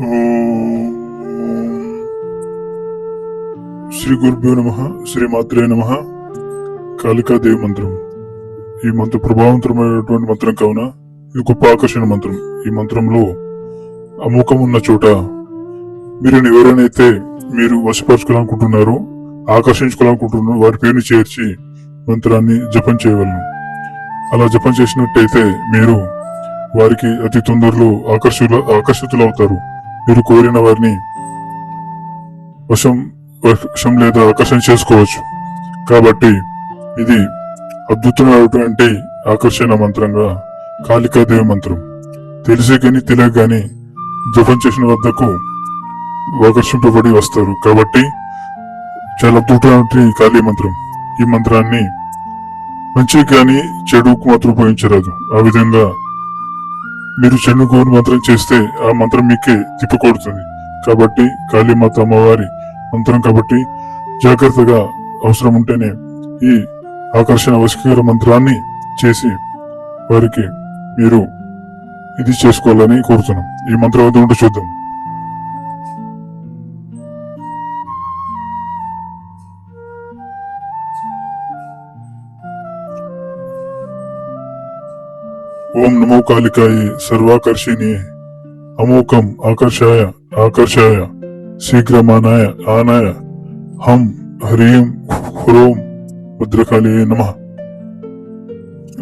శ్రీ గురుభ్యో నమ శ్రీమాత్రే నమ కాళికాదేవి మంత్రం ఈ మంత్ర ప్రభావంతరమైనటువంటి మంత్రం కావున ఇది గొప్ప ఆకర్షణ మంత్రం. ఈ మంత్రంలో అముఖం ఉన్న చోట మీరు ఎవరైనైతే మీరు వశపరచుకోవాలనుకుంటున్నారో ఆకర్షించుకోవాలనుకుంటున్నారో వారి పేరుని చేర్చి మంత్రాన్ని జపం చేయవలను. అలా జపం చేసినట్టయితే మీరు వారికి అతి తొందరలో ఆకర్షితులు ఆకర్షితులు అవుతారు మీరు కోరిన వారిని వశం వశం లేదా ఆకర్షణ చేసుకోవచ్చు. కాబట్టి ఇది అద్భుతమైనటువంటి ఆకర్షణ మంత్రంగా కాళికాదేవి మంత్రం. తెలిసే కానీ తెలియక కానీ జపం చేసిన వద్దకు ఆకర్షింపబడి వస్తారు. కాబట్టి చాలా అద్భుతమైనటువంటి కాళీ మంత్రం. ఈ మంత్రాన్ని మంచి కానీ చెడుకు మాత్రం ఉపయోగించరాదు. ఆ విధంగా మీరు చెన్ను గోరు మంత్రం చేస్తే ఆ మంత్రం మీకే తిప్పికొడుతుంది. కాబట్టి కాళీమాత అమ్మవారి మంత్రం కాబట్టి జాగ్రత్తగా అవసరం ఉంటేనే ఈ ఆకర్షణ వశీకర మంత్రాన్ని చేసి వారికి మీరు ఇది చేసుకోవాలని కోరుతున్నాం. ఈ మంత్రం వద్ద ఉంటే చూద్దాం. ఓం నమో కాళికాయ సర్వాకర్షిణి అమోకం ఆకర్షాయ ఆకర్షాయ శీఘ్రమానాయ ఆనాయ. హం హ్రీం హ్రోం భద్రకాళి నమ.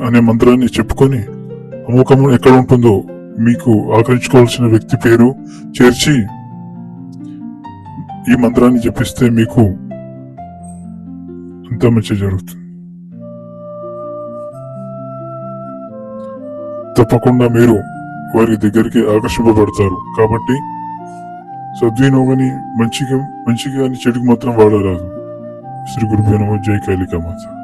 అనే మంత్రాన్ని చెప్పుకొని అమోకము ఎక్కడ ఉంటుందో మీకు ఆకర్షించుకోవాల్సిన వ్యక్తి పేరు చేర్చి ఈ మంత్రాన్ని జపిస్తే మీకు అంత మంచి జరుగుతుంది. తప్పకుండా మీరు వారి దగ్గరికి ఆకర్షింపబడతారు. కాబట్టి సద్వినోగని మంచిగా మంచిగా అని చెడుకు మాత్రం వాడరాదు. శ్రీ గురుభ్యో జై కాళికా మాత.